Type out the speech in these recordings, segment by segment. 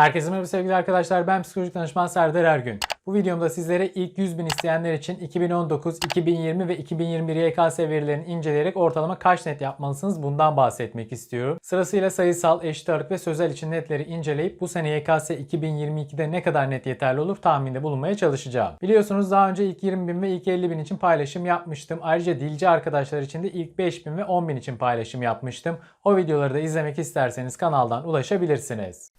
Herkese merhaba sevgili arkadaşlar. Ben psikolojik danışman Serdar Ergün. Bu videomda sizlere ilk 100 bin isteyenler için 2019, 2020 ve 2021 YKS verilerini inceleyerek ortalama kaç net yapmalısınız bundan bahsetmek istiyorum. Sırasıyla sayısal, eşit ağırlık ve sözel için netleri inceleyip bu sene YKS 2022'de ne kadar net yeterli olur tahminde bulunmaya çalışacağım. Biliyorsunuz daha önce ilk 20 bin ve ilk 50 bin için paylaşım yapmıştım. Ayrıca dilci arkadaşlar için de ilk 5 bin ve 10 bin için paylaşım yapmıştım. O videoları da izlemek isterseniz kanaldan ulaşabilirsiniz.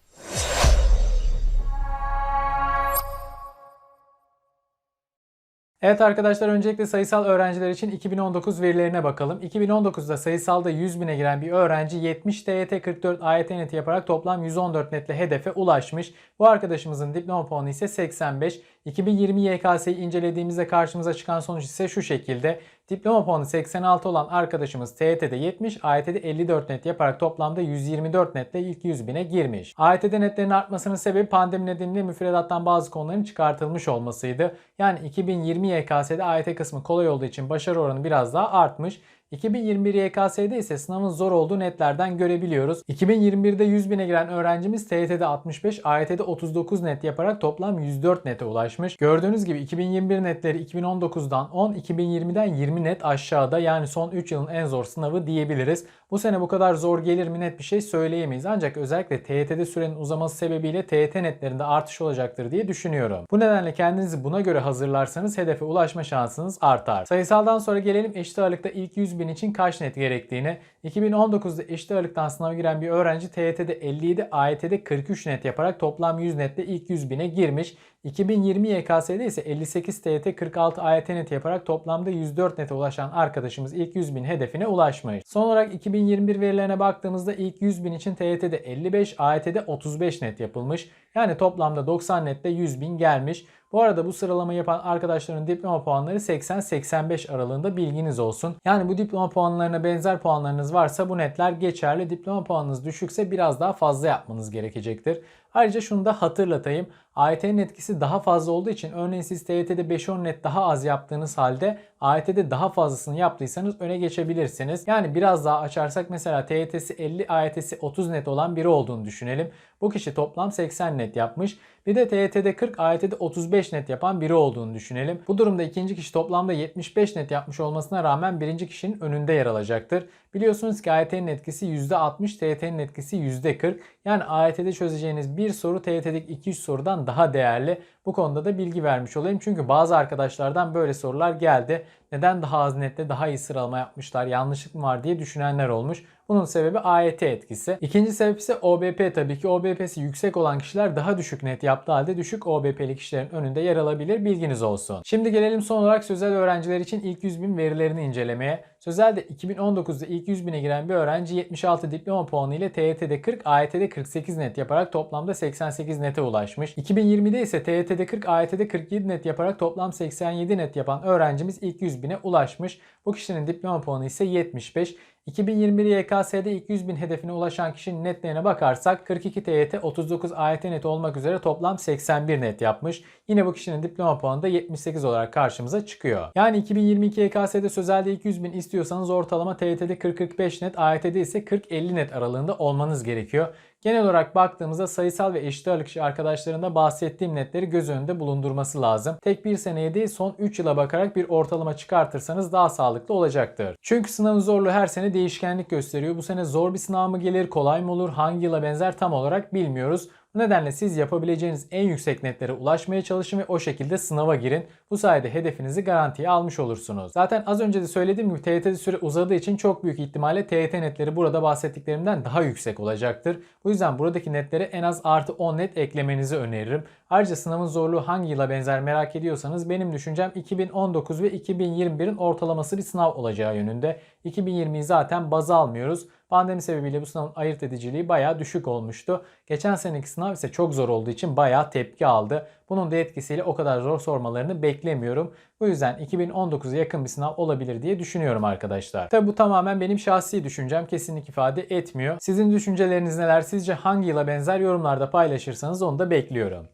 Evet arkadaşlar öncelikle sayısal öğrenciler için 2019 verilerine bakalım. 2019'da sayısalda 100 bine giren bir öğrenci 70 TYT 44 AYT neti yaparak toplam 114 netle hedefe ulaşmış. Bu arkadaşımızın diploma puanı ise 85. 2020 YKS'yi incelediğimizde karşımıza çıkan sonuç ise şu şekilde. Diploma puanı 86 olan arkadaşımız TYT'de 70, AYT'de 54 net yaparak toplamda 124 netle ilk 100 bine girmiş. AYT'de netlerin artmasının sebebi pandemi nedeniyle müfredattan bazı konuların çıkartılmış olmasıydı. Yani 2020 YKS'de AYT kısmı kolay olduğu için başarı oranı biraz daha artmış. 2021 YKS'de ise sınavın zor olduğu netlerden görebiliyoruz. 2021'de 100 bine giren öğrencimiz TYT'de 65, AYT'de 39 net yaparak toplam 104 nete ulaşmış. Gördüğünüz gibi 2021 netleri 2019'dan 10, 2020'den 20 net aşağıda yani son 3 yılın en zor sınavı diyebiliriz. Bu sene bu kadar zor gelir mi net bir şey söyleyemeyiz. Ancak özellikle TYT'de sürenin uzaması sebebiyle TYT netlerinde artış olacaktır diye düşünüyorum. Bu nedenle kendinizi buna göre hazırlarsanız hedefe ulaşma şansınız artar. Sayısaldan sonra gelelim eşit ağırlıkta ilk 100 bin için kaç net gerektiğine. 2019'da eşit ağırlıktan sınava giren bir öğrenci TYT'de 57, AYT'de 43 net yaparak toplam 100 netle ilk 100 bine girmiş. 2020 YKS'de ise 58 TYT 46 AYT net yaparak toplamda 104 nete ulaşan arkadaşımız ilk 100 bin hedefine ulaşmış. Son olarak 2021 verilerine baktığımızda ilk 100 bin için TYT'de 55, AYT'de 35 net yapılmış. Yani toplamda 90 nette 100 bin gelmiş. Bu arada bu sıralama yapan arkadaşların diploma puanları 80-85 aralığında bilginiz olsun. Yani bu diploma puanlarına benzer puanlarınız varsa bu netler geçerli. Diploma puanınız düşükse biraz daha fazla yapmanız gerekecektir. Ayrıca şunu da hatırlatayım. AYT'nin etkisi daha fazla olduğu için örneğin siz TYT'de 5-10 net daha az yaptığınız halde AYT'de daha fazlasını yaptıysanız öne geçebilirsiniz. Yani biraz daha açarsak mesela TYT'si 50, AYT'si 30 net olan biri olduğunu düşünelim. Bu kişi toplam 80 net yapmış. Bir de TYT'de 40, AYT'de 35 net yapan biri olduğunu düşünelim. Bu durumda ikinci kişi toplamda 75 net yapmış olmasına rağmen birinci kişinin önünde yer alacaktır. Biliyorsunuz ki AYT'nin etkisi %60, TYT'nin etkisi %40. Yani AYT'de çözeceğiniz bir soru TYT'deki 200 sorudan daha değerli. Bu konuda da bilgi vermiş olayım. Çünkü bazı arkadaşlardan böyle sorular geldi. Neden daha az nette daha iyi sıralama yapmışlar, yanlışlık mı var diye düşünenler olmuş. Bunun sebebi AYT etkisi. İkinci sebep ise OBP tabii ki. OBP'si yüksek olan kişiler daha düşük net yaptığı halde düşük OBP'li kişilerin önünde yer alabilir. Bilginiz olsun. Şimdi gelelim son olarak sözel öğrenciler için ilk 100 bin verilerini incelemeye. Sözel'de 2019'da ilk 100 bine giren bir öğrenci 76 diploma puanı ile TYT'de 40, AYT'de 48 net yaparak toplamda 88 nete ulaşmış. 2020'de ise TYT'de 40, AYT'de 47 net yaparak toplam 87 net yapan öğrencimiz ilk 100 bine ulaşmış. Bu kişinin diploma puanı ise 75. 2021 YKS'de ilk 100 bin hedefine ulaşan kişinin netlerine bakarsak 42 TYT, 39 AYT net olmak üzere toplam 81 net yapmış. Yine bu kişinin diploma puanı da 78 olarak karşımıza çıkıyor. Yani 2022 YKS'de sözelde ilk 100 bin istiyorsanız ortalama TYT'de 40-45 net, AYT'de ise 40-50 net aralığında olmanız gerekiyor. Genel olarak baktığımızda sayısal ve eşit ağırlıkçı arkadaşlarında bahsettiğim netleri göz önünde bulundurması lazım. Tek bir seneye değil son 3 yıla bakarak bir ortalama çıkartırsanız daha sağlıklı olacaktır. Çünkü sınavın zorluğu her sene değişkenlik gösteriyor. Bu sene zor bir sınav mı gelir, kolay mı olur, hangi yıla benzer tam olarak bilmiyoruz. Bu nedenle siz yapabileceğiniz en yüksek netlere ulaşmaya çalışın ve o şekilde sınava girin. Bu sayede hedefinizi garantiye almış olursunuz. Zaten az önce de söylediğim gibi TYT'de süre uzadığı için çok büyük ihtimalle TYT netleri burada bahsettiklerimden daha yüksek olacaktır. Bu yüzden buradaki netlere en az artı 10 net eklemenizi öneririm. Ayrıca sınavın zorluğu hangi yıla benzer merak ediyorsanız benim düşüncem 2019 ve 2021'in ortalaması bir sınav olacağı yönünde. 2020'yi zaten baz almıyoruz. Pandemi sebebiyle bu sınavın ayırt ediciliği bayağı düşük olmuştu. Geçen seneki sınav ise çok zor olduğu için bayağı tepki aldı. Bunun da etkisiyle o kadar zor sormalarını beklemiyorum. Bu yüzden 2019'a yakın bir sınav olabilir diye düşünüyorum arkadaşlar. Tabi bu tamamen benim şahsi düşüncem kesinlik ifade etmiyor. Sizin düşünceleriniz neler? Sizce hangi yıla benzer yorumlarda paylaşırsanız onu da bekliyorum.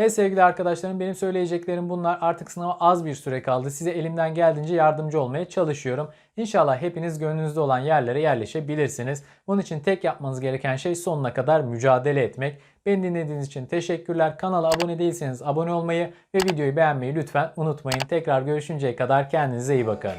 Evet sevgili arkadaşlarım benim söyleyeceklerim bunlar. Artık sınava az bir süre kaldı. Size elimden geldiğince yardımcı olmaya çalışıyorum. İnşallah hepiniz gönlünüzde olan yerlere yerleşebilirsiniz. Bunun için tek yapmanız gereken şey sonuna kadar mücadele etmek. Beni dinlediğiniz için teşekkürler. Kanala abone değilseniz abone olmayı ve videoyu beğenmeyi lütfen unutmayın. Tekrar görüşünceye kadar kendinize iyi bakın.